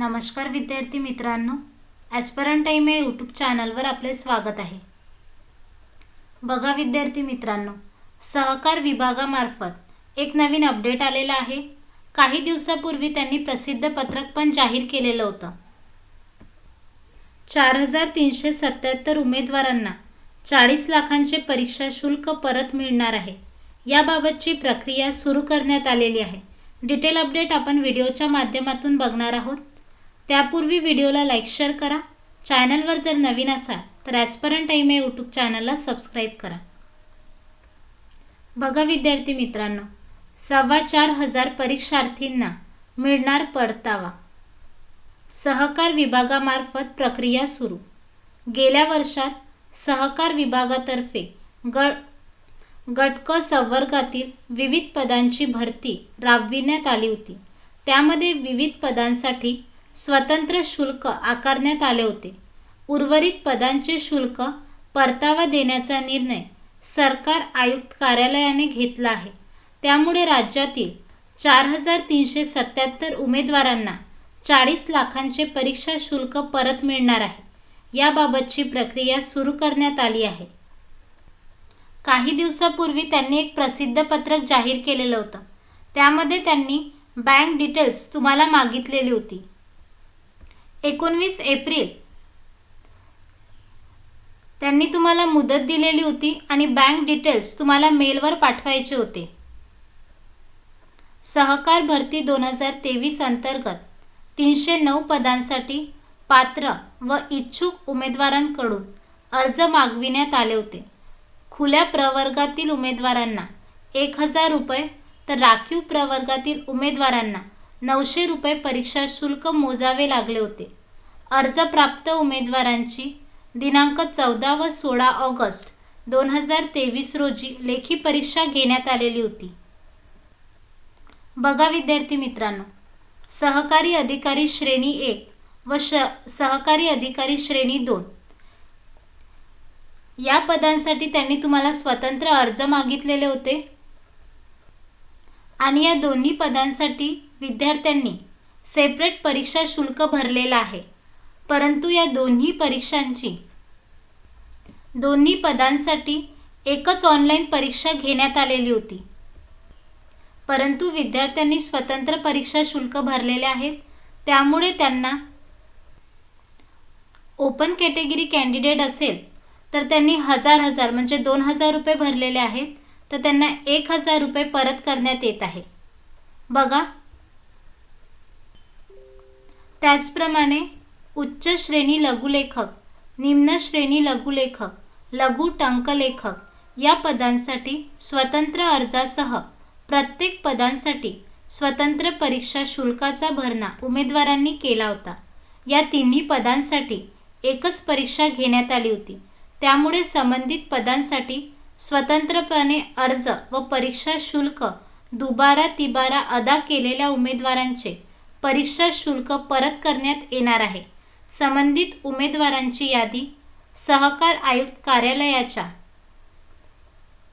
नमस्कार विद्यार्थी मित्रांनो ॲस्परंट टाईम या यूट्यूब चॅनलवर आपले स्वागत आहे. बघा विद्यार्थी मित्रांनो सहकार विभागामार्फत एक नवीन अपडेट आलेला आहे. काही दिवसापूर्वी त्यांनी प्रसिद्ध पत्रक पण जाहीर केलेलं होतं. चार हजार तीनशे सत्याहत्तर उमेदवारांना चाळीस लाखांचे परीक्षा शुल्क परत मिळणार आहे. याबाबतची प्रक्रिया सुरू करण्यात आलेली आहे. डिटेल अपडेट आपण व्हिडिओच्या माध्यमातून बघणार आहोत. त्यापूर्वी व्हिडिओला लाईक शेअर करा. चॅनलवर जर नवीन असाल तर ॲस्परंट टाईम या यूट्यूब चॅनलला सबस्क्राईब करा. बघा विद्यार्थी मित्रांनो सव्वा चार हजार परीक्षार्थींना मिळणार परतावा. सहकार विभागामार्फत प्रक्रिया सुरू. गेल्या वर्षात सहकार विभागातर्फे ग गटक संवर्गातील विविध पदांची भरती राबविण्यात आली होती. त्यामध्ये विविध पदांसाठी स्वतंत्र शुल्क आकारण्यात आले होते. उर्वरित पदांचे शुल्क परतावा देण्याचा निर्णय सरकार आयुक्त कार्यालयाने घेतला आहे. त्यामुळे राज्यातील चार हजार तीनशे सत्याहत्तर उमेदवारांना चाळीस लाखांचे परीक्षा शुल्क परत मिळणार आहे. याबाबतची प्रक्रिया सुरू करण्यात आली आहे. काही दिवसापूर्वी त्यांनी एक प्रसिद्ध पत्रक जाहीर केलेलं होतं. त्यामध्ये त्यांनी बँक डिटेल्स तुम्हाला मागितलेली होती. एकोणवीस एप्रिल. त्यांनी तुम्हाला मुदत दिलेली होती आणि बँक डिटेल्स तुम्हाला मेलवर पाठवायचे होते. सहकार भरती दोन हजार तेवीस अंतर्गत तीनशे नऊ पदांसाठी पात्र व इच्छुक उमेदवारांकडून अर्ज मागविण्यात आले होते. खुल्या प्रवर्गातील उमेदवारांना एक हजार रुपये तर राखीव प्रवर्गातील उमेदवारांना नऊशे रुपये परीक्षा शुल्क मोजावे लागले होते. अर्ज प्राप्त उमेदवारांची दिनांक चौदा व सोळा ऑगस्ट दोन हजार तेवीस रोजी लेखी परीक्षा घेण्यात आलेली होती. बघा विद्यार्थी मित्रांनो सहकारी अधिकारी श्रेणी एक व श सहकारी अधिकारी श्रेणी दोन. या पदांसाठी त्यांनी तुम्हाला स्वतंत्र अर्ज मागितलेले होते. आणि या दोन्ही पदांसाठी विद्यार्थ्यांनी सेपरेट परीक्षा शुल्क भरलेलं आहे. परंतु या दोन्ही परीक्षांची दोन्ही पदांसाठी एकच ऑनलाईन परीक्षा घेण्यात आलेली होती. परंतु विद्यार्थ्यांनी स्वतंत्र परीक्षा शुल्क भरलेले आहेत. त्यामुळे त्यांना ओपन कॅटेगरी कॅन्डिडेट असेल तर त्यांनी हजार हजार म्हणजे दोन हजार रुपये भरलेले आहेत तर त्यांना एक हजार रुपये परत करण्यात येत आहे. बघा त्याचप्रमाणे उच्च श्रेणी लघुलेखक निम्न श्रेणी लघुलेखक लघु टंकलेखक या पदांसाठी स्वतंत्र अर्जासह प्रत्येक पदांसाठी स्वतंत्र परीक्षा शुल्काचा भरणा उमेदवारांनी केला होता. या तिन्ही पदांसाठी एकच परीक्षा घेण्यात आली होती. त्यामुळे संबंधित पदांसाठी स्वतंत्रपणे अर्ज व परीक्षा शुल्क दुबारा तिबारा अदा केलेल्या उमेदवारांचे परीक्षा शुल्क परत करण्यात येणार आहे. संबंधित उमेदवारांची यादी सहकार आयुक्त कार्यालयाच्या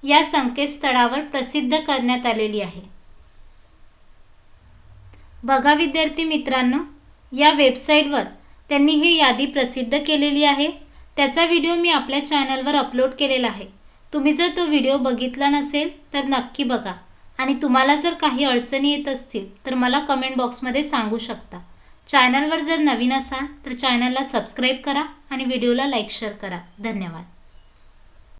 या संकेतस्थळावर प्रसिद्ध करण्यात आलेली आहे. बघा विद्यार्थी मित्रांनो या वेबसाईटवर त्यांनी ही यादी प्रसिद्ध केलेली आहे. त्याचा व्हिडिओ मी आपल्या चॅनलवर अपलोड केलेला आहे. तुम्ही जर तो व्हिडिओ बघितला नसेल तर नक्की बघा. आणि तुम्हाला जर काही अडचणी येत असतील तर मला कमेंट बॉक्समध्ये सांगू शकता. चॅनलवर जर नवीन असाल तर चॅनलला सबस्क्राईब करा आणि व्हिडिओला लाईक शेअर करा. धन्यवाद.